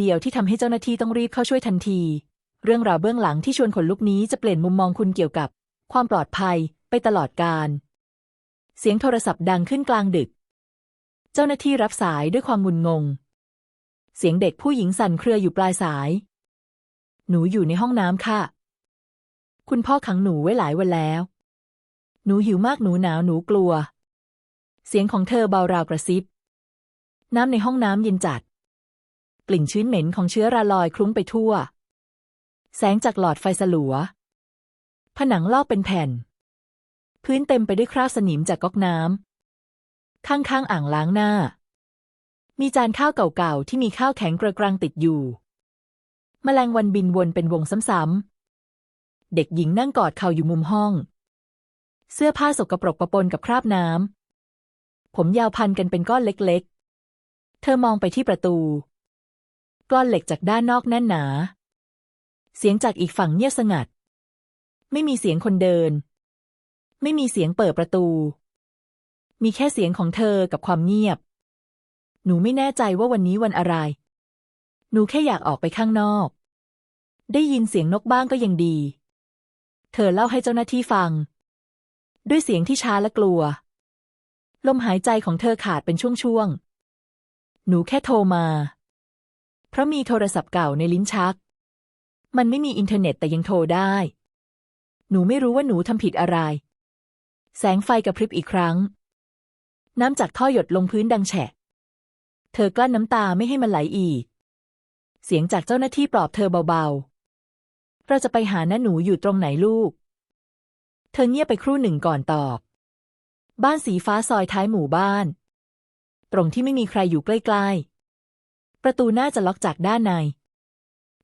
เดียวที่ทำให้เจ้าหน้าที่ต้องรีบเข้าช่วยทันที เรื่องราวเบื้องหลังที่ชวนขนลุกนี้จะเปลี่ยนมุมมองคุณเกี่ยวกับ ความปลอดภัยไปตลอดการ เสียงโทรศัพท์ดังขึ้นกลางดึก เจ้าหน้าที่รับสายด้วยความงุนงง เสียงเด็กผู้หญิงสั่นเครืออยู่ปลายสาย หนูอยู่ในห้องน้ำค่ะ คุณพ่อขังหนูไว้หลายวันแล้ว หนูหิวมากหนูหนาวหนูกลัว เสียงของเธอเบาราวกระซิบ น้ำในห้องน้ำเย็นจัด กลิ่นชื้นเหม็นของเชื้อราลอยคลุ้งไปทั่ว แสงจากหลอดไฟสลัว ผนังลอกเป็นแผ่น พื้นเต็มไปด้วยคราบสนิมจากก๊อกน้ำ ข้างๆอ่างล้างหน้า มีจานข้าวเก่าๆที่มีข้าวแข็งกระกรังติดอยู่ แมลงวันบินวนเป็นวงซ้ำๆ เด็กหญิงนั่งกอดเข่าอยู่มุมห้อง เสื้อผ้าสกปรกปะปนกับคราบน้ำผมยาวพันกันเป็นก้อนเล็กๆ เธอมองไปที่ประตู ก้อนเหล็กจากด้านนอกแน่นหนา เสียงจากอีกฝั่งเงียบสงัด ไม่มีเสียงคนเดิน ไม่มีเสียงเปิดประตู มีแค่เสียงของเธอกับความเงียบ หนูไม่แน่ใจว่าวันนี้วันอะไร หนูแค่อยากออกไปข้างนอก ได้ยินเสียงนกบ้างก็ยังดี เธอเล่าให้เจ้าหน้าที่ฟัง ด้วยเสียงที่ช้าและกลัว ลมหายใจของเธอขาดเป็นช่วงๆหนูแค่โทรมา ราะมีโทรศัพท์เก่าในลิ้นชัก มันไม่มีอินเทอร์เน็ตแต่ยังโทรได้ หนูไม่รู้ว่าหนูทำผิดอะไร แสงไฟกระพริบอีกครั้ง น้ำจากท่อหยดลงพื้นดังแฉะ เธอกลั้นน้ำตาไม่ให้มันไหลอีก เสียงจากเจ้าหน้าที่ปลอบเธอเบาๆ เราจะไปหาน้าหนูอยู่ตรงไหนลูก เธอเงียบไปครู่หนึ่งก่อนตอบ บ้านสีฟ้าซอยท้ายหมู่บ้าน ตรงที่ไม่มีใครอยู่ใกล้ ๆ ประตูน่าจะล็อกจากด้านใน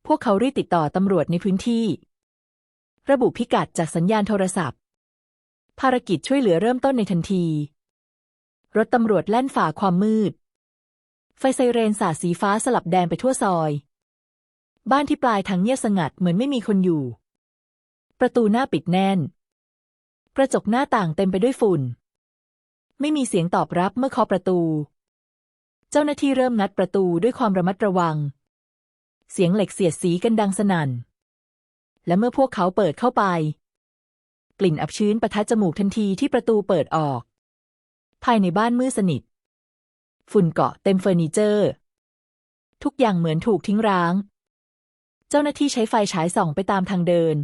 พวกเขารีบติดต่อตำรวจในพื้นที่ ระบุพิกัดจากสัญญาณโทรศัพท์ ภารกิจช่วยเหลือเริ่มต้นในทันที รถตำรวจแล่นฝ่าความมืด ไฟไซเรนสาดสีฟ้าสลับแดงไปทั่วซอย บ้านที่ปลายทางเงียบสงัดเหมือนไม่มีคนอยู่ ประตูหน้าปิดแน่น กระจกหน้าต่างเต็มไปด้วยฝุ่น ไม่มีเสียงตอบรับเมื่อเคาะประตู เจ้าหน้าที่เริ่มงัดประตูด้วยความระมัดระวัง เสียงเหล็กเสียดสีกันดังสนั่น และเมื่อพวกเขาเปิดเข้าไป กลิ่นอับชื้นประทะจมูกทันทีที่ประตูเปิดออก ภายในบ้านมืดสนิท ฝุ่นเกาะเต็มเฟอร์นิเจอร์ ทุกอย่างเหมือนถูกทิ้งร้าง เจ้าหน้าที่ใช้ไฟฉายส่องไปตามทางเดิน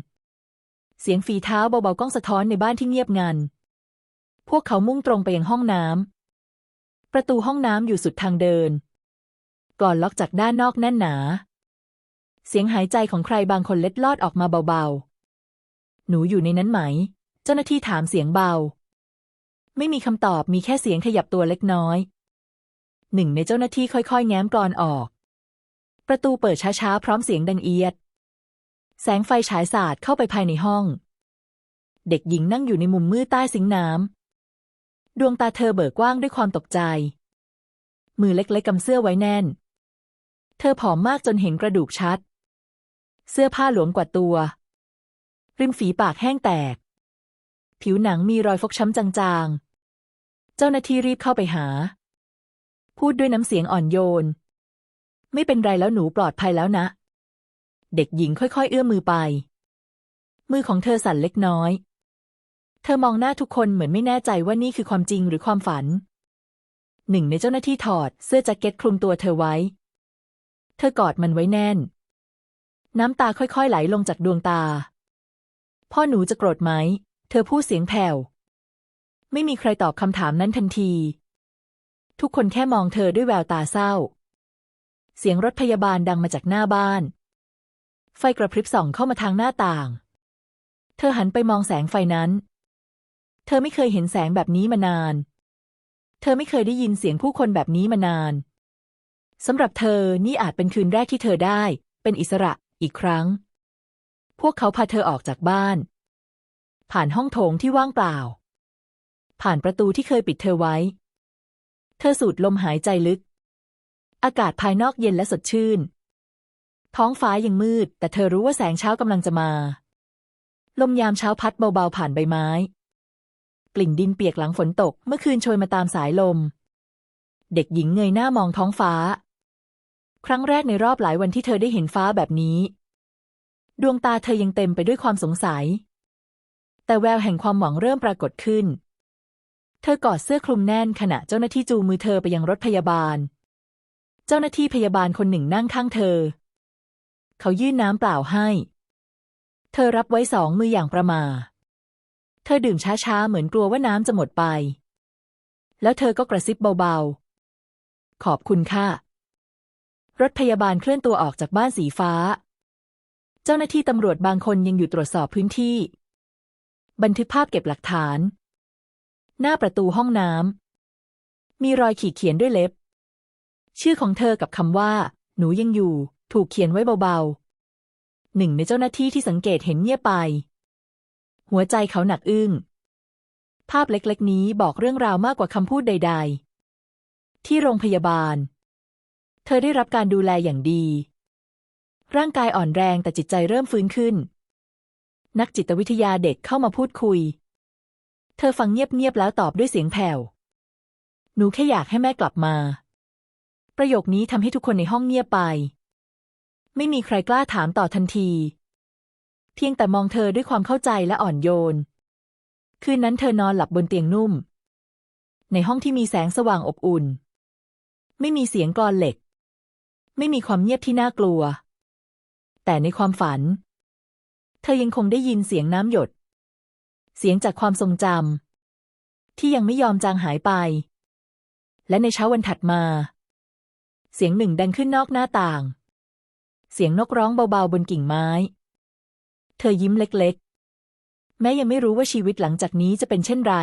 เสียงฝีเท้าเบาๆก้องสะท้อนในบ้านที่เงียบงันพวกเขามุ่งตรงไปยังห้องน้ำ ประตูห้องน้ำอยู่สุดทางเดินก่อนล็อกจากด้านนอกแน่นหนา เสียงหายใจของใครบางคนเล็ดลอดออกมาเบาๆ หนูอยู่ในนั้นไหม เจ้าหน้าที่ถามเสียงเบา ไม่มีคำตอบมีแค่เสียงขยับตัวเล็กน้อย หนึ่งในเจ้าหน้าที่ค่อยๆ แง้มกรอนออก ประตูเปิดช้าๆ พร้อมเสียงดังเอียด แสงไฟฉายสาดเข้าไปภายในห้อง เด็กหญิงนั่งอยู่ในมุมมืดใต้สิงน้ำ ดวงตาเธอเบิกกว้างด้วยความตกใจ มือเล็กๆกำเสื้อไว้แน่น เธอผอมมากจนเห็นกระดูกชัด เสื้อผ้าหลวมกว่าตัว ริมฝีปากแห้งแตก ผิวหนังมีรอยฟกช้ำจางๆ เจ้าหน้าที่รีบเข้าไปหา พูดด้วยน้ำเสียงอ่อนโยน ไม่เป็นไรแล้วหนูปลอดภัยแล้วนะ เด็กหญิงค่อยๆ เอื้อมมือไป มือของเธอสั่นเล็กน้อย เธอมองหน้าทุกคนเหมือนไม่แน่ใจว่านี่คือความจริงหรือความฝัน หนึ่งในเจ้าหน้าที่ถอดเสื้อแจ็คเก็ตคลุมตัวเธอไว้ เธอกอดมันไว้แน่น น้ำตาค่อยๆไหลลงจากดวงตา พ่อหนูจะโกรธไหม เธอพูดเสียงแผ่ว ไม่มีใครตอบคำถามนั้นทันที ทุกคนแค่มองเธอด้วยแววตาเศร้า เสียงรถพยาบาลดังมาจากหน้าบ้าน ไฟกระพริบส่องเข้ามาทางหน้าต่าง เธอหันไปมองแสงไฟนั้น เธอไม่เคยเห็นแสงแบบนี้มานาน เธอไม่เคยได้ยินเสียงผู้คนแบบนี้มานานสำหรับเธอนี่อาจเป็นคืนแรกที่เธอได้ เป็นอิสระอีกครั้ง พวกเขาพาเธอออกจากบ้าน ผ่านห้องโถงที่ว่างเปล่า ผ่านประตูที่เคยปิดเธอไว้ เธอสูดลมหายใจลึก อากาศภายนอกเย็นและสดชื่น ท้องฟ้ายังมืด แต่เธอรู้ว่าแสงเช้ากำลังจะมา ลมยามเช้าพัดเบาๆผ่านใบไม้ ลิ่นดินเปียกหลังฝนตก เมื่อคืนโชยมาตามสายลม เด็กหญิงเงยหน้ามองท้องฟ้า ครั้งแรกในรอบหลายวันที่เธอได้เห็นฟ้าแบบนี้ ดวงตาเธอยังเต็มไปด้วยความสงสัย แต่แววแห่งความหวังเริ่มปรากฏขึ้น เธอกอดเสื้อคลุมแน่นขณะเจ้าหน้าที่จูมือเธอไปยังรถพยาบาล เจ้าหน้าที่พยาบาลคนหนึ่งนั่งข้างเธอ เขายื่นน้ำเปล่าให้ เธอรับไว้สองมืออย่างประมา เธอดื่มช้าๆ เหมือนกลัวว่าน้ำจะหมดไป แล้วเธอก็กระซิบเบาๆ ขอบคุณค่ะ รถพยาบาลเคลื่อนตัวออกจากบ้านสีฟ้า เจ้าหน้าที่ตำรวจบางคนยังอยู่ตรวจสอบพื้นที่ บันทึกภาพเก็บหลักฐาน หน้าประตูห้องน้ำมีรอยขีดเขียนด้วยเล็บ ชื่อของเธอกับคำว่า หนูยังอยู่ ถูกเขียนไว้เบาๆหนึ่งในเจ้าหน้าที่ที่สังเกตเห็นเงียบไป หัวใจเขาหนักอึ้ง ภาพเล็กๆ นี้บอกเรื่องราวมากกว่าคำพูดใด ๆ ที่โรงพยาบาล เธอได้รับการดูแลอย่างดี ร่างกายอ่อนแรงแต่จิตใจเริ่มฟื้นขึ้น นักจิตวิทยาเด็กเข้ามาพูดคุย เธอฟังเงียบ ๆ แล้วตอบด้วยเสียงแผ่ว หนูแค่อยากให้แม่กลับมา ประโยคนี้ทำให้ทุกคนในห้องเงียบไป ไม่มีใครกล้าถามต่อทันที เพียงแต่มองเธอด้วยความเข้าใจและอ่อนโยน คืนนั้นเธอนอนหลับบนเตียงนุ่ม ในห้องที่มีแสงสว่างอบอุ่น ไม่มีเสียงกลอนเหล็ก ไม่มีความเงียบที่น่ากลัว แต่ในความฝัน เธอยังคงได้ยินเสียงน้ำหยด เสียงจากความทรงจำที่ยังไม่ยอมจางหายไป และในเช้าวันถัดมา เสียงหนึ่งดังขึ้นนอกหน้าต่าง เสียงนกร้องเบาๆบนกิ่งไม้ เธอยิ้มเล็กๆ แม้ยังไม่รู้ว่าชีวิตหลังจากนี้จะเป็นเช่นไร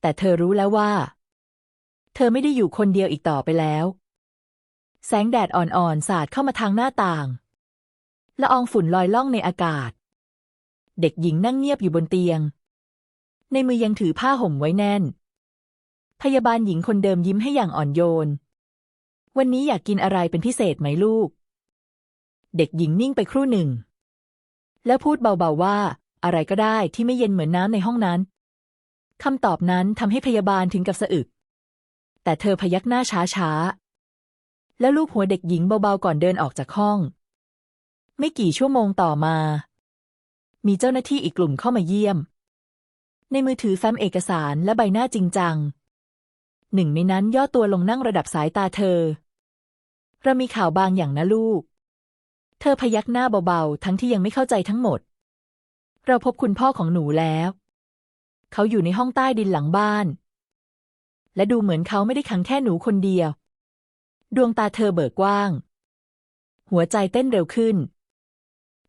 แต่เธอรู้แล้วว่า เธอไม่ได้อยู่คนเดียวอีกต่อไปแล้ว แสงแดดอ่อนๆ สาดเข้ามาทางหน้าต่าง ละอองฝุ่นลอยล่องในอากาศ เด็กหญิงนั่งเงียบอยู่บนเตียง ในมือยังถือผ้าห่มไว้แน่น พยาบาลหญิงคนเดิมยิ้มให้อย่างอ่อนโยน วันนี้อยากกินอะไรเป็นพิเศษไหมลูก เด็กหญิงนิ่งไปครู่หนึ่ง แล้วพูดเบาๆว่า อะไรก็ได้ที่ไม่เย็นเหมือนน้ำในห้องนั้นคำตอบนั้นทำให้พยาบาลถึงกับสะอึก แต่เธอพยักหน้าช้าๆ แล้วลูกหัวเด็กหญิงเบาๆก่อนเดินออกจากห้อง ไม่กี่ชั่วโมงต่อมา มีเจ้าหน้าที่อีกกลุ่มเข้ามาเยี่ยม ในมือถือแฟ้มเอกสารและใบหน้าจริงจัง หนึ่งในนั้นย่อตัวลงนั่งระดับสายตาเธอ เรามีข่าวบางอย่างนะลูก เธอพยักหน้าเบาๆ ทั้งที่ยังไม่เข้าใจทั้งหมด เราพบคุณพ่อของหนูแล้ว เขาอยู่ในห้องใต้ดินหลังบ้าน และดูเหมือนเขาไม่ได้ขังแค่หนูคนเดียว ดวงตาเธอเบิกกว้าง หัวใจเต้นเร็วขึ้น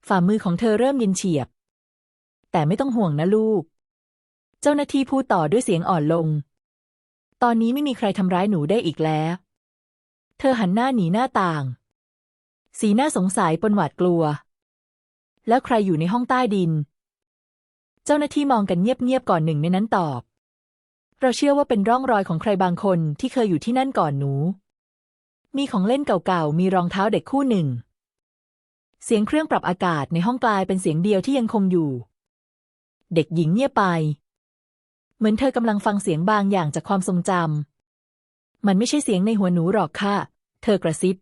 ฝ่ามือของเธอเริ่มเย็นเฉียบ แต่ไม่ต้องห่วงนะลูก เจ้าหน้าที่พูดต่อด้วยเสียงอ่อนลง ตอนนี้ไม่มีใครทำร้ายหนูได้อีกแล้ว เธอหันหน้าหนีหน้าต่าง สีหน้าสงสัยปนหวาดกลัว แล้วใครอยู่ในห้องใต้ดิน เจ้าหน้าที่มองกันเงียบๆก่อนหนึ่งในนั้นตอบ เราเชื่อว่าเป็นร่องรอยของใครบางคนที่เคยอยู่ที่นั่นก่อนหนู มีของเล่นเก่าๆ มีรองเท้าเด็กคู่หนึ่ง เสียงเครื่องปรับอากาศในห้องกลายเป็นเสียงเดียวที่ยังคงอยู่ เด็กหญิงเงียบไป เหมือนเธอกำลังฟังเสียงบางอย่างจากความทรงจำมันไม่ใช่เสียงในหัวหนูหรอกค่ะ เธอกระซิบ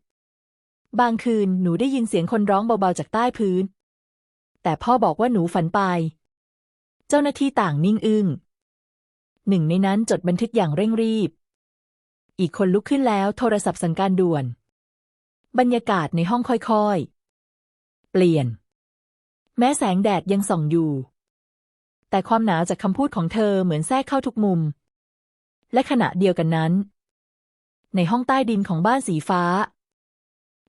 บางคืนหนูได้ยินเสียงคนร้องเบาๆจากใต้พื้น แต่พ่อบอกว่าหนูฝันไป เจ้าหน้าที่ต่างนิ่งอึง้งหนึ่งในนั้นจดบันทึกอย่างเร่งรีบ อีกคนลุกขึ้นแล้วโทรศัพท์สั่งการด่วน บรรยากาศในห้องค่อยๆ เปลี่ยน แม้แสงแดดยังส่องอยู่ แต่ความหนาวจากคำพูดของเธอเหมือนแทรกเข้าทุกมุม และขณะเดียวกันนั้น ในห้องใต้ดินของบ้านสีฟ้า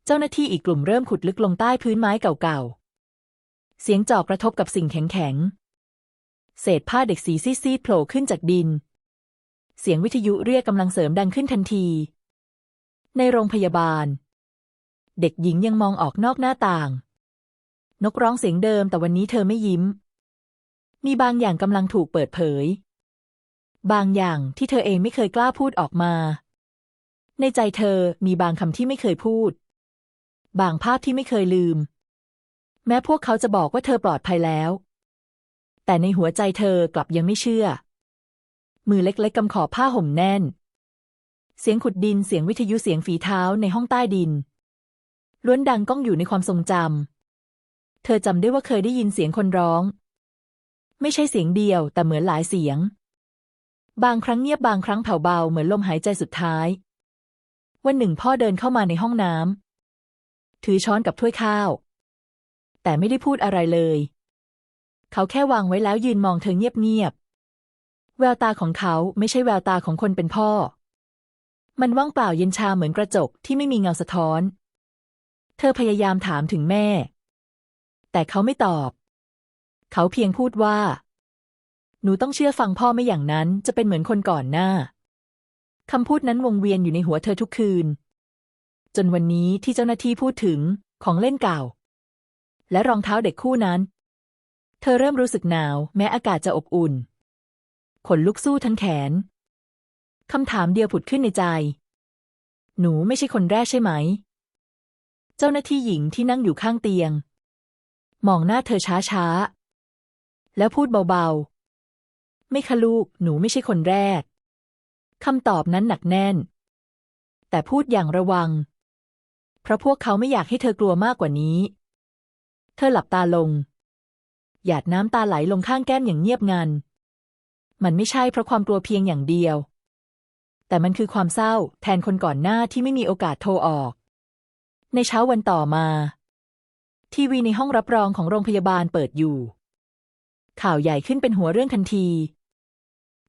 เจ้าหน้าที่อีกกลุ่มเริ่มขุดลึกลงใต้พื้นไม้เก่าๆ เสียงจอกกระทบกับสิ่งแข็งๆ เศษผ้าเด็กสีซีดๆโผล่ขึ้นจากดิน เสียงวิทยุเรียกกำลังเสริมดังขึ้นทันที ในโรงพยาบาล เด็กหญิงยังมองออกนอกหน้าต่าง นกร้องเสียงเดิมแต่วันนี้เธอไม่ยิ้ม มีบางอย่างกำลังถูกเปิดเผย บางอย่างที่เธอเองไม่เคยกล้าพูดออกมา ในใจเธอมีบางคำที่ไม่เคยพูด บางภาพที่ไม่เคยลืม แม้พวกเขาจะบอกว่าเธอปลอดภัยแล้ว แต่ในหัวใจเธอกลับยังไม่เชื่อ มือเล็กๆกำขอบผ้าห่มแน่น เสียงขุดดินเสียงวิทยุเสียงฝีเท้าในห้องใต้ดิน ล้วนดังก้องอยู่ในความทรงจำเธอจำได้ว่าเคยได้ยินเสียงคนร้อง ไม่ใช่เสียงเดียวแต่เหมือนหลายเสียง บางครั้งเงียบบางครั้งแผ่วเบาเหมือนลมหายใจสุดท้ายวันหนึ่งพ่อเดินเข้ามาในห้องน้ำ ถือช้อนกับถ้วยข้าว แต่ไม่ได้พูดอะไรเลย เขาแค่วางไว้แล้วยืนมองเธอเงียบๆแววตาของเขาไม่ใช่แววตาของคนเป็นพ่อ มันว่างเปล่าเย็นชาเหมือนกระจกที่ไม่มีเงาสะท้อน เธอพยายามถามถึงแม่ แต่เขาไม่ตอบ เขาเพียงพูดว่า หนูต้องเชื่อฟังพ่อไม่อย่างนั้นจะเป็นเหมือนคนก่อนหน้าคำพูดนั้นวงเวียนอยู่ในหัวเธอทุกคืน จนวันนี้ที่เจ้าหน้าที่พูดถึงของเล่นเก่า และรองเท้าเด็กคู่นั้น เธอเริ่มรู้สึกหนาว แม้อากาศจะอบอุ่น ขนลุกสู้ทั้งแขนคำถามเดียวผุดขึ้นในใจ หนูไม่ใช่คนแรกใช่ไหม เจ้าหน้าที่หญิงที่นั่งอยู่ข้างเตียง มองหน้าเธอช้าๆแล้วพูดเบาๆ ไม่คะลูก หนูไม่ใช่คนแรก คำตอบนั้นหนักแน่น แต่พูดอย่างระวัง เพราะพวกเขาไม่อยากให้เธอกลัวมากกว่านี้ เธอหลับตาลง หยาดน้ำตาไหลลงข้างแก้มอย่างเงียบงัน มันไม่ใช่เพราะความกลัวเพียงอย่างเดียว แต่มันคือความเศร้าแทนคนก่อนหน้าที่ไม่มีโอกาสโทรออก ในเช้าวันต่อมา ทีวีในห้องรับรองของโรงพยาบาลเปิดอยู่ ข่าวใหญ่ขึ้นเป็นหัวเรื่องทันที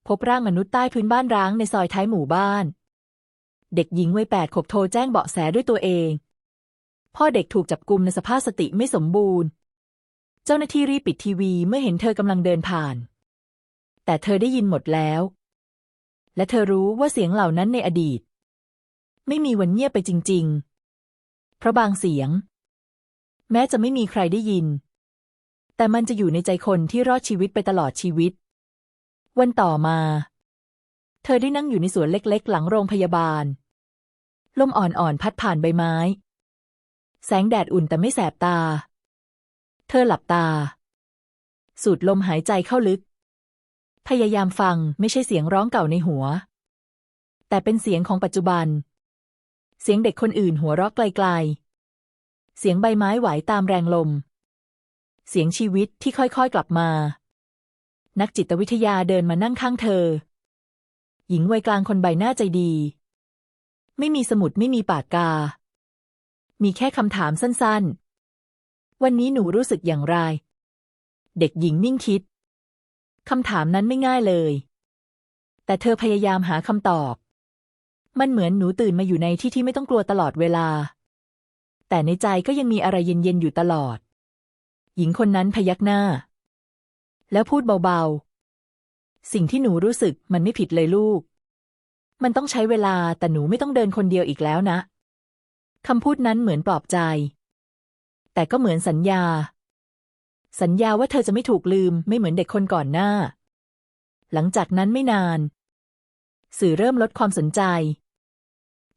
พบร่างมนุษย์ใต้พื้นบ้านร้างในซอยท้ายหมู่บ้าน เด็กหญิงวัยแปดขบโทรแจ้งเบาะแสด้วยตัวเอง พ่อเด็กถูกจับกุมในสภาพสติไม่สมบูรณ์ เจ้าหน้าที่รีบปิดทีวีเมื่อเห็นเธอกำลังเดินผ่าน แต่เธอได้ยินหมดแล้ว และเธอรู้ว่าเสียงเหล่านั้นในอดีต ไม่มีวันเงียบไปจริง ๆ เพราะบางเสียง แม้จะไม่มีใครได้ยิน แต่มันจะอยู่ในใจคนที่รอดชีวิตไปตลอดชีวิต วันต่อมา เธอได้นั่งอยู่ในสวนเล็ก ๆ หลังโรงพยาบาล ลมอ่อนๆพัดผ่านใบไม้ แสงแดดอุ่นแต่ไม่แสบตา เธอหลับตา สูดลมหายใจเข้าลึก พยายามฟังไม่ใช่เสียงร้องเก่าในหัว แต่เป็นเสียงของปัจจุบัน เสียงเด็กคนอื่นหัวเราะไกลๆ เสียงใบไม้ไหวตามแรงลม เสียงชีวิตที่ค่อยๆกลับมา นักจิตวิทยาเดินมานั่งข้างเธอ หญิงวัยกลางคนใบหน้าใจดี ไม่มีสมุดไม่มีปากกา มีแค่คำถามสั้นๆ วันนี้หนูรู้สึกอย่างไร เด็กหญิงนิ่งคิด คำถามนั้นไม่ง่ายเลย แต่เธอพยายามหาคำตอบ มันเหมือนหนูตื่นมาอยู่ในที่ที่ไม่ต้องกลัวตลอดเวลา แต่ในใจก็ยังมีอะไรเย็นๆอยู่ตลอด หญิงคนนั้นพยักหน้า แล้วพูดเบาๆ สิ่งที่หนูรู้สึกมันไม่ผิดเลยลูก มันต้องใช้เวลาแต่หนูไม่ต้องเดินคนเดียวอีกแล้วนะคำพูดนั้นเหมือนปลอบใจ แต่ก็เหมือนสัญญา สัญญาว่าเธอจะไม่ถูกลืมไม่เหมือนเด็กคนก่อนหน้า หลังจากนั้นไม่นาน สื่อเริ่มลดความสนใจ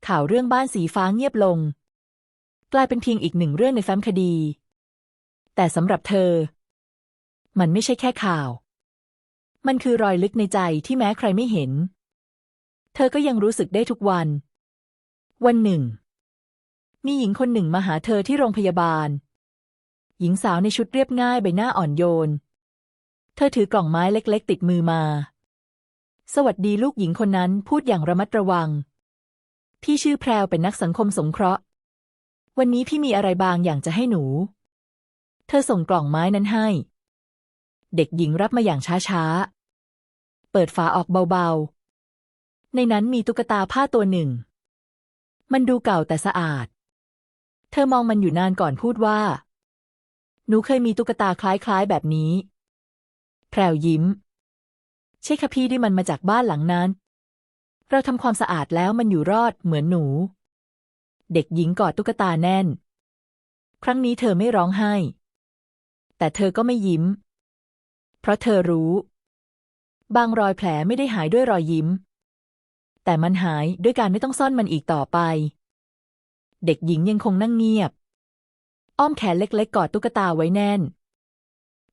ข่าวเรื่องบ้านสีฟ้าเงียบลง กลายเป็นเพียงอีกหนึ่งเรื่องในแฟ้มคดี แต่สำหรับเธอ มันไม่ใช่แค่ข่าว มันคือรอยลึกในใจที่แม้ใครไม่เห็น เธอก็ยังรู้สึกได้ทุกวัน วันหนึ่ง มีหญิงคนหนึ่งมาหาเธอที่โรงพยาบาล หญิงสาวในชุดเรียบง่ายใบหน้าอ่อนโยน เธอถือกล่องไม้เล็ก ๆ ติดมือมา สวัสดีลูกหญิงคนนั้นพูดอย่างระมัดระวัง พี่ชื่อแพรวเป็นนักสังคมสงเคราะห์ วันนี้พี่มีอะไรบางอย่างจะให้หนู เธอส่งกล่องไม้นั้นให้ เด็กหญิงรับมาอย่างช้าๆ เปิดฝาออกเบาๆ ในนั้นมีตุ๊กตาผ้าตัวหนึ่ง มันดูเก่าแต่สะอาด เธอมองมันอยู่นานก่อนพูดว่า หนูเคยมีตุ๊กตาคล้ายๆแบบนี้ แพรวยิ้ม ใช่ค่ะพี่ที่มันมาจากบ้านหลังนั้น เราทำความสะอาดแล้วมันอยู่รอดเหมือนหนู เด็กหญิงกอดตุ๊กตาแน่น ครั้งนี้เธอไม่ร้องไห้ แต่เธอก็ไม่ยิ้ม เพราะเธอรู้ บางรอยแผลไม่ได้หายด้วยรอยยิ้ม แต่มันหายด้วยการไม่ต้องซ่อนมันอีกต่อไป เด็กหญิงยังคงนั่งเงียบ อ้อมแขนเล็กๆกอดตุ๊กตาไว้แน่น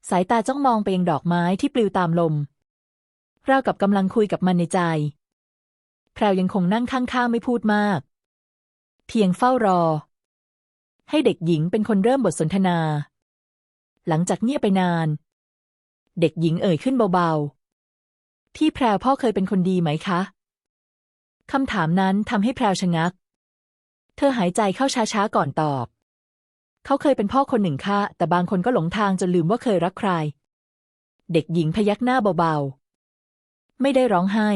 สายตาจ้องมองไปยังดอกไม้ที่ปลิวตามลมเรากับกำลังคุยกับมันในใจแพรวยังคงนั่งข้างๆไม่พูดมาก เพียงเฝ้ารอ ให้เด็กหญิงเป็นคนเริ่มบทสนทนา หลังจากเงียบไปนาน เด็กหญิงเอ่ยขึ้นเบาๆ พี่แพรวพ่อเคยเป็นคนดีไหมคะ คำถามนั้นทำให้แพรวชะงัก เธอหายใจเข้าช้าๆก่อนตอบ เขาเคยเป็นพ่อคนหนึ่งค่ะ แต่บางคนก็หลงทางจนลืมว่าเคยรักใคร เด็กหญิงพยักหน้าเบาๆ ไม่ได้ร้องไห้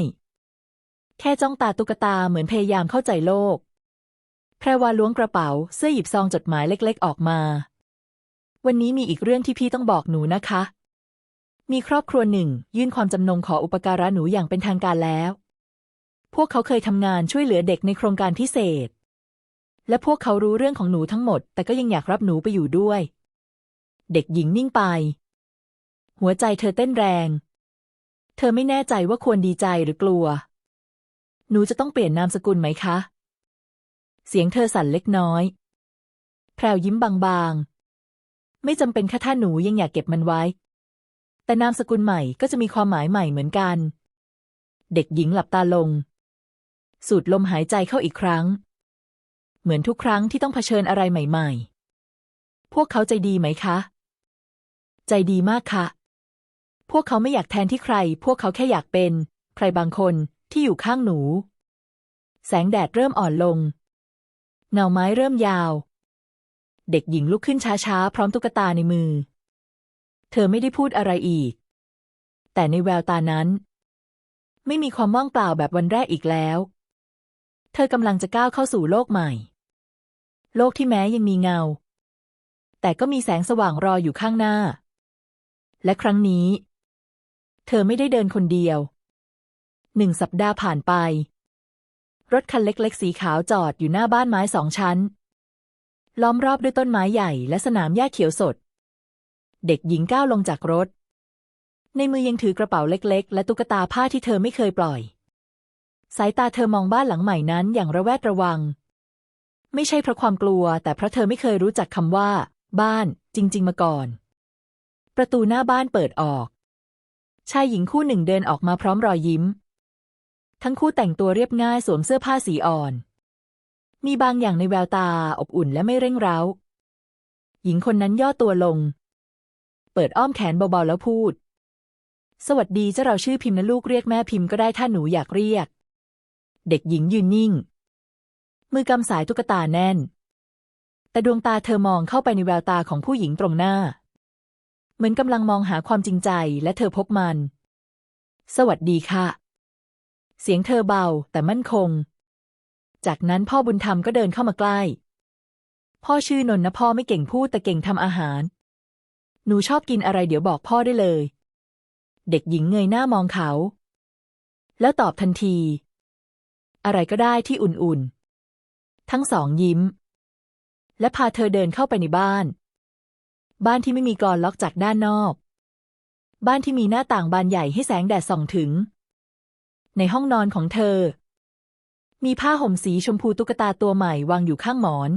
แค่จ้องตาตุ๊กตาเหมือนพยายามเข้าใจโลก แพรวาล้วงกระเป๋า เสื้อหยิบซองจดหมายเล็กๆ ออกมา วันนี้มีอีกเรื่องที่พี่ต้องบอกหนูนะคะมีครอบครัวหนึ่ง ยื่นความจำนงขออุปการะหนูอย่างเป็นทางการแล้ว พวกเขาเคยทำงานช่วยเหลือเด็กในโครงการพิเศษ และพวกเขารู้เรื่องของหนูทั้งหมด แต่ก็ยังอยากรับหนูไปอยู่ด้วย เด็กหญิงนิ่งไป หัวใจเธอเต้นแรง เธอไม่แน่ใจว่าควรดีใจหรือกลัว หนูจะต้องเปลี่ยนนามสกุลไหมคะ เสียงเธอสั่นเล็กน้อย แพรวยิ้มบางๆ ไม่จำเป็นค่ะถ้าหนูยังอยากเก็บมันไว้ แต่นามสกุลใหม่ก็จะมีความหมายใหม่เหมือนกันเด็กหญิงหลับตาลง สูดลมหายใจเข้าอีกครั้ง เหมือนทุกครั้งที่ต้องเผชิญอะไรใหม่ ๆ พวกเขาใจดีไหมคะ ใจดีมากค่ะ พวกเขาไม่อยากแทนที่ใคร พวกเขาแค่อยากเป็น ใครบางคนที่อยู่ข้างหนู แสงแดดเริ่มอ่อนลง เงาไม้เริ่มยาว เด็กหญิงลุกขึ้นช้าๆ พร้อมตุ๊กตาในมือ เธอไม่ได้พูดอะไรอีก แต่ในแววตานั้น ไม่มีความว่างเปล่าแบบวันแรกอีกแล้ว เธอกำลังจะก้าวเข้าสู่โลกใหม่ โลกที่แม้ยังมีเงา แต่ก็มีแสงสว่างรออยู่ข้างหน้า และครั้งนี้ เธอไม่ได้เดินคนเดียว หนึ่งสัปดาห์ผ่านไป รถคันเล็กๆ สีขาวจอดอยู่หน้าบ้านไม้สองชั้น ล้อมรอบด้วยต้นไม้ใหญ่และสนามหญ้าเขียวสด เด็กหญิงก้าวลงจากรถ ในมือยังถือกระเป๋าเล็กๆ และตุ๊กตาผ้าที่เธอไม่เคยปล่อย สายตาเธอมองบ้านหลังใหม่นั้นอย่างระแวดระวัง ไม่ใช่เพราะความกลัว แต่เพราะเธอไม่เคยรู้จักคำว่า บ้าน จริง ๆ มาก่อน ประตูหน้าบ้านเปิดออก ชายหญิงคู่หนึ่งเดินออกมาพร้อมรอยยิ้ม ทั้งคู่แต่งตัวเรียบง่ายสวมเสื้อผ้าสีอ่อน มีบางอย่างในแววตาอบอุ่นและไม่เร่งร้าหญิงคนนั้นย่อตัวลง เปิดอ้อมแขนเบาๆแล้วพูดสวัสดีเจ้าเราชื่อพิมพ์นะลูกเรียกแม่พิมพ์ก็ได้ถ้าหนูอยากเรียก เด็กหญิงยืนนิ่ง มือกำสายตุ๊กตาแน่น แต่ดวงตาเธอมองเข้าไปในแววตาของผู้หญิงตรงหน้า เหมือนกำลังมองหาความจริงใจและเธอพบมัน สวัสดีค่ะ เสียงเธอเบาแต่มั่นคง จากนั้นพ่อบุญธรรมก็เดินเข้ามาใกล้ พ่อชื่อนนท์นะพ่อไม่เก่งพูดแต่เก่งทำอาหาร หนูชอบกินอะไรเดี๋ยวบอกพ่อได้เลย เด็กหญิงเงยหน้ามองเขา แล้วตอบทันที อะไรก็ได้ที่อุ่นๆ ทั้งสองยิ้ม และพาเธอเดินเข้าไปในบ้าน บ้านที่ไม่มีกรอนล็อกจากด้านนอก บ้านที่มีหน้าต่างบานใหญ่ให้แสงแดดส่องถึง ในห้องนอนของเธอ มีผ้าห่มสีชมพูตุ๊กตาตัวใหม่วางอยู่ข้างหมอน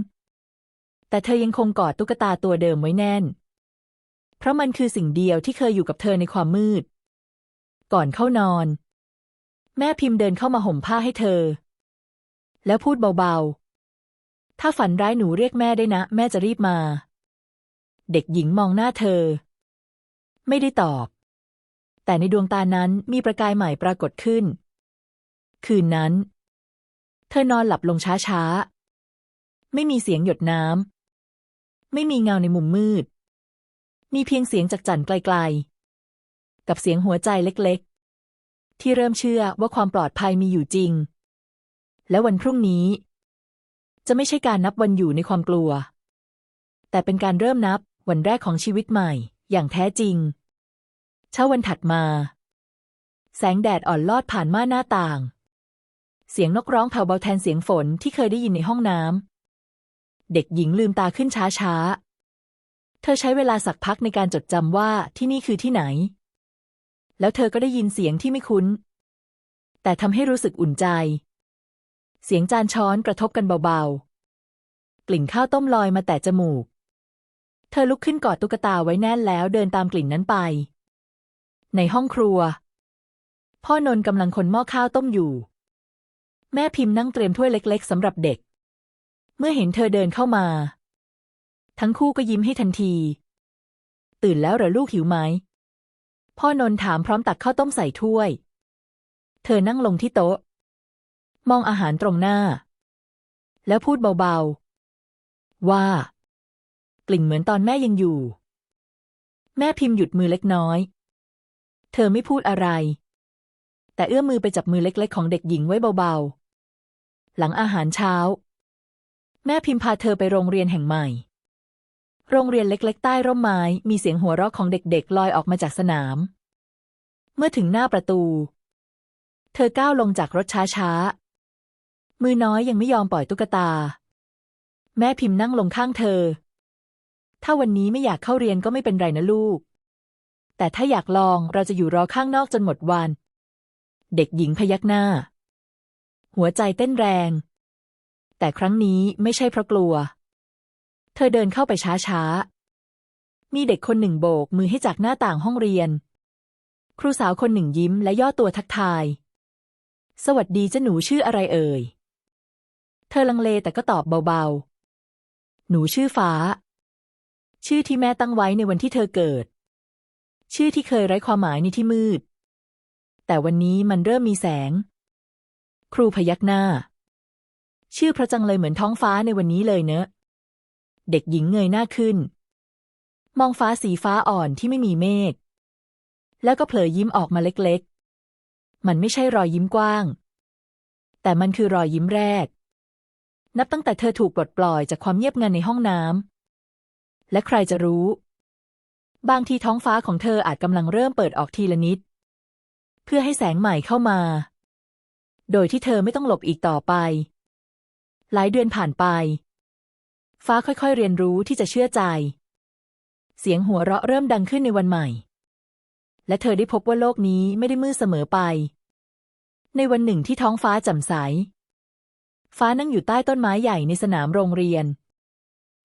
แต่เธอยังคงกอดตุ๊กตาตัวเดิมไว้แน่น เพราะมันคือสิ่งเดียวที่เคยอยู่กับเธอในความมืด ก่อนเข้านอน แม่พิมพ์เดินเข้ามาห่มผ้าให้เธอ แล้วพูดเบาๆ ถ้าฝันร้ายหนูเรียกแม่ได้นะ แม่จะรีบมา เด็กหญิงมองหน้าเธอ ไม่ได้ตอบ แต่ในดวงตานั้นมีประกายใหม่ปรากฏขึ้น คืนนั้น เธอนอนหลับลงช้าๆ ไม่มีเสียงหยดน้ำ ไม่มีเงาในมุมมืด มีเพียงเสียงจากจันไกลๆ กับเสียงหัวใจเล็กๆ ที่เริ่มเชื่อว่าความปลอดภัยมีอยู่จริง และวันพรุ่งนี้ จะไม่ใช่การนับวันอยู่ในความกลัว แต่เป็นการเริ่มนับวันแรกของชีวิตใหม่ อย่างแท้จริง เช้าวันถัดมา แสงแดดอ่อนลอดผ่านม่านหน้าต่าง เสียงนกร้องแผ่วเบาแทนเสียงฝนที่เคยได้ยินในห้องน้ำเด็กหญิงลืมตาขึ้นช้าๆเธอใช้เวลาสักพักในการจดจำว่าที่นี่คือที่ไหน แล้วเธอก็ได้ยินเสียงที่ไม่คุ้น แต่ทำให้รู้สึกอุ่นใจ เสียงจานช้อนกระทบกันเบาๆ กลิ่นข้าวต้มลอยมาแต่จมูก เธอลุกขึ้นกอดตุ๊กตาไว้แน่นแล้วเดินตามกลิ่นนั้นไป ในห้องครัว พ่อนนกำลังคนหม้อข้าวต้มอยู่ แม่พิมพ์นั่งเตรียมถ้วยเล็ก ๆสำหรับเด็ก เมื่อเห็นเธอเดินเข้ามา ทั้งคู่ก็ยิ้มให้ทันที ตื่นแล้วเหรอลูกหิวไหม พ่อนนท์ถามพร้อมตักข้าวต้มใส่ถ้วย เธอนั่งลงที่โต๊ะ มองอาหารตรงหน้า แล้วพูดเบาๆ ว่า กลิ่นเหมือนตอนแม่ยังอยู่ แม่พิมพ์หยุดมือเล็กน้อย เธอไม่พูดอะไร แต่เอื้อมมือไปจับมือเล็กๆ ของเด็กหญิงไว้เบาๆ หลังอาหารเช้า แม่พิมพ์พาเธอไปโรงเรียนแห่งใหม่ โรงเรียนเล็กๆ ใต้ร่มไม้ มีเสียงหัวเราะของเด็กๆ ลอยออกมาจากสนาม เมื่อถึงหน้าประตู เธอก้าวลงจากรถช้าๆ มือน้อยยังไม่ยอมปล่อยตุ๊กตา แม่พิมพ์นั่งลงข้างเธอ ถ้าวันนี้ไม่อยากเข้าเรียนก็ไม่เป็นไรนะลูก แต่ถ้าอยากลองเราจะอยู่รอข้างนอกจนหมดวัน เด็กหญิงพยักหน้า หัวใจเต้นแรง แต่ครั้งนี้ไม่ใช่เพราะกลัว เธอเดินเข้าไปช้าๆ มีเด็กคนหนึ่งโบกมือให้จากหน้าต่างห้องเรียน ครูสาวคนหนึ่งยิ้มและย่อตัวทักทาย สวัสดีเจ้าหนูชื่ออะไรเอ่ย เธอลังเลแต่ก็ตอบเบาๆ หนูชื่อฟ้า ชื่อที่แม่ตั้งไว้ในวันที่เธอเกิด ชื่อที่เคยไร้ความหมายในที่มืด แต่วันนี้มันเริ่มมีแสง ครูพยักหน้า ชื่อพระจังเลยเหมือนท้องฟ้าในวันนี้เลยเนอะ เด็กหญิงเงยหน้าขึ้น มองฟ้าสีฟ้าอ่อนที่ไม่มีเมฆ แล้วก็เผลอยิ้มออกมาเล็กๆ มันไม่ใช่รอยยิ้มกว้าง แต่มันคือรอยยิ้มแรก นับตั้งแต่เธอถูกปลดปล่อยจากความเงียบงันในห้องน้ำ และใครจะรู้ บางทีท้องฟ้าของเธออาจกำลังเริ่มเปิดออกทีละนิด เพื่อให้แสงใหม่เข้ามา โดยที่เธอไม่ต้องหลบอีกต่อไป หลายเดือนผ่านไป ฟ้าค่อยๆเรียนรู้ที่จะเชื่อใจ เสียงหัวเราะเริ่มดังขึ้นในวันใหม่ และเธอได้พบว่าโลกนี้ไม่ได้มืดเสมอไป ในวันหนึ่งที่ท้องฟ้าแจ่มใส ฟ้านั่งอยู่ใต้ต้นไม้ใหญ่ในสนามโรงเรียน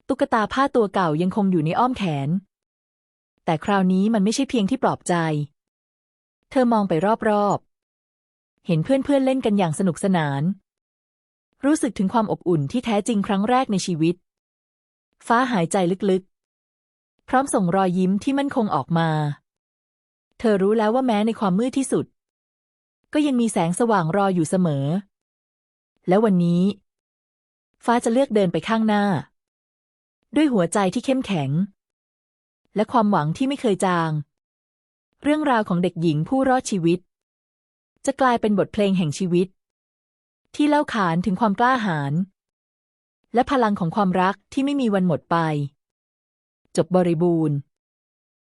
ตุ๊กตาผ้าตัวเก่ายังคงอยู่ในอ้อมแขน แต่คราวนี้มันไม่ใช่เพียงที่ปลอบใจ เธอมองไปรอบๆ เห็นเพื่อนๆเล่นกันอย่างสนุกสนานรู้สึกถึงความอบอุ่นที่แท้จริงครั้งแรกในชีวิต ฟ้าหายใจลึกๆ พร้อมส่งรอยยิ้มที่มั่นคงออกมา เธอรู้แล้วว่าแม้ในความมืดที่สุด ก็ยังมีแสงสว่างรออยู่เสมอ แล้ววันนี้ ฟ้าจะเลือกเดินไปข้างหน้า ด้วยหัวใจที่เข้มแข็ง และความหวังที่ไม่เคยจาง เรื่องราวของเด็กหญิงผู้รอดชีวิต จะกลายเป็นบทเพลงแห่งชีวิต ที่เล่าขานถึงความกล้าหาญ และพลังของความรักที่ไม่มีวันหมดไป จบบริบูรณ์